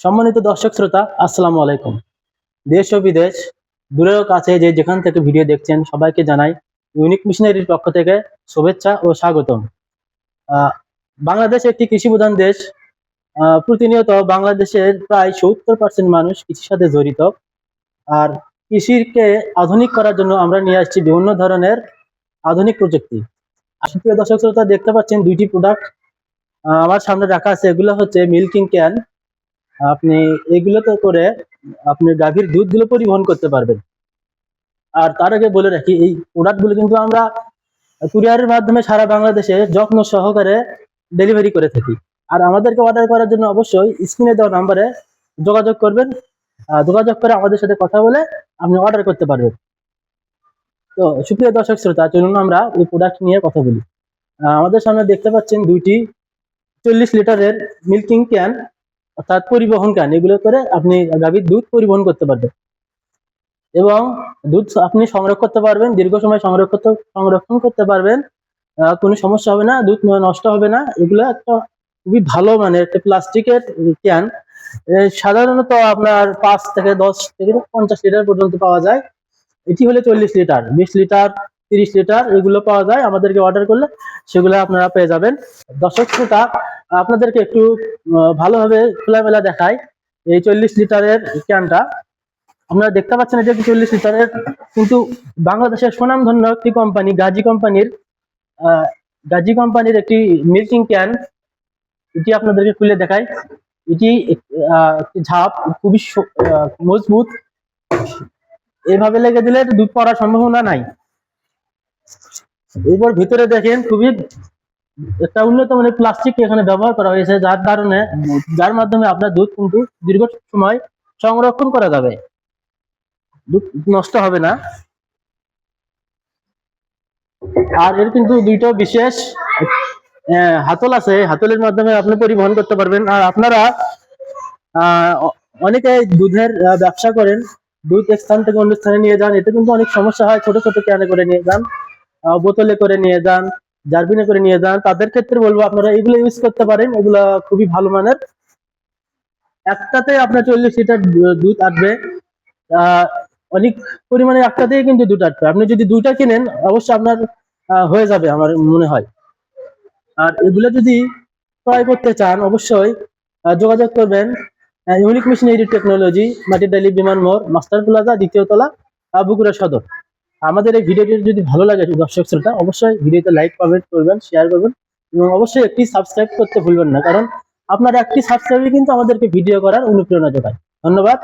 সম্মানিত দর্শক শ্রোতা, আসসালামু আলাইকুম। দেশ ও বিদেশ, দূরেও কাছে যে যেখান থেকে ভিডিও দেখছেন, সবাইকে জানাই ইউনিক মিশনারির পক্ষ থেকে শুভেচ্ছা ও স্বাগতম। বাংলাদেশ একটি কৃষি প্রধান দেশ প্রতিনিয়ত বাংলাদেশের প্রায় সত্তর পার্সেন্ট মানুষ কৃষির সাথে জড়িত। আর কৃষিকে আধুনিক করার জন্য আমরা নিয়ে আসছি বিভিন্ন ধরনের আধুনিক প্রযুক্তি। দর্শক শ্রোতা দেখতে পাচ্ছেন দুইটি প্রোডাক্ট আমার সামনে রাখা আছে, এগুলো হচ্ছে মিল্কিং ক্যান আপনি এগুলোতে করে আপনি গাভীর দুধগুলো পরিবহন করতে পারবেন। আর তার আগে বলে রাখি, এই প্রোডাক্টগুলো কিন্তু আমরা কুরিয়ারের মাধ্যমে সারা বাংলাদেশে যত্ন সহকারে ডেলিভারি করে থাকি। আর আমাদেরকে অর্ডার করার জন্য অবশ্যই স্ক্রিনে দেওয়া নাম্বারে যোগাযোগ করবেন। যোগাযোগ করে আমাদের সাথে কথা বলে আপনি অর্ডার করতে পারবেন। তো সুপ্রিয় দর্শক শ্রোতা, চলুন আমরা এই প্রোডাক্ট নিয়ে কথা বলি। আমাদের সামনে দেখতে পাচ্ছেন দুইটি চল্লিশ লিটারের মিল্কিং ক্যান অর্থাৎ পরিবহন ক্যান এগুলো করে আপনি গাভীর দুধ পরিবহন করতে পারবেন। এবং দুধ আপনি সংরক্ষণ করতে পারবেন, দীর্ঘ সময় সংরক্ষণ সংরক্ষণ করতে পারবেন। কোনো সমস্যা হবে না, দুধ নষ্ট হবে না। এগুলো একটা খুবই ভালো মানে একটা প্লাস্টিকের ক্যান। সাধারণত আপনার পাঁচ থেকে দশ থেকে পঞ্চাশ লিটার পর্যন্ত পাওয়া যায়। এটি হলে চল্লিশ লিটার, বিশ লিটার, তিরিশ লিটার এগুলো পাওয়া যায়। আমাদেরকে অর্ডার করলে সেগুলো আপনারা পেয়ে যাবেন। দর্শক, শ্রোতা আপনাদেরকে একটু ভালোভাবে খোলামেলা দেখায় এই চল্লিশ লিটারের ক্যানটা। আপনারা দেখতে পাচ্ছেন এটা চল্লিশ লিটারের, কিন্তু বাংলাদেশের সুনামধন্য একটি কোম্পানি গাজী কোম্পানির গাজী কোম্পানির একটি মিল্কিং ক্যান এটি আপনাদেরকে খুলে দেখায় এটি একটি ঝাপ, খুবই মজবুত। এইভাবে লেগে দিলে দুধ পড়ার সম্ভাবনা নাই। এরপর ভিতরে দেখেন, খুবই একটা উন্নত মানের প্লাস্টিক এখানে ব্যবহার করা হয়েছে, যার কারণে যার মাধ্যমে আপনার দুধ কিন্তু দীর্ঘ সময় সংরক্ষণ করা যাবে। দুধ নষ্ট হবে না। আর এর কিন্তু দুইটা বিশেষ হাতল আছে। হাতলের মাধ্যমে আপনি পরিবহন করতে পারবেন। আর আপনারা অনেকে দুধের ব্যবসা করেন, দুধ এক স্থান থেকে অন্য স্থানে নিয়ে যান। এতে কিন্তু অনেক সমস্যা হয়। ছোট ছোট ক্যানে করে নিয়ে যান বোতলে করে নিয়ে যান। জারবিনে করে নিয়ে যান তাদের ক্ষেত্রে বলব আপনারা এগুলো ইউজ করতে পারেন এগুলো খুবই ভালো মানের। একটাতে আপনার চল্লিশ লিটার দুধ আসবে। অনেক পরিমাণে একটাতেই কিন্তু দুধ আসবে। আপনি যদি দুইটা কিনেন অবশ্যই আপনার হয়ে যাবে আমার মনে হয়। আর এগুলো যদি ক্রয় করতে চান অবশ্যই যোগাযোগ করবেন ইউনিক মেশিনারি টেকনোলজি মাটিডালি বিমান মোড় মাস্টার প্লাজা দ্বিতীয় তলা আহ, বগুড়া সদর। আমাদের এই ভিডিওটি যদি ভালো লাগে দর্শক শ্রোতা, অবশ্যই ভিডিওতে লাইক কমেন্ট করবেন শেয়ার করবেন এবং অবশ্যই একটি সাবস্ক্রাইব করতে ভুলবেন না, কারণ আপনার একটি সাবস্ক্রাইবে কিন্তু আমাদেরকে ভিডিও করার অনুপ্রেরণা যোগায়। ধন্যবাদ।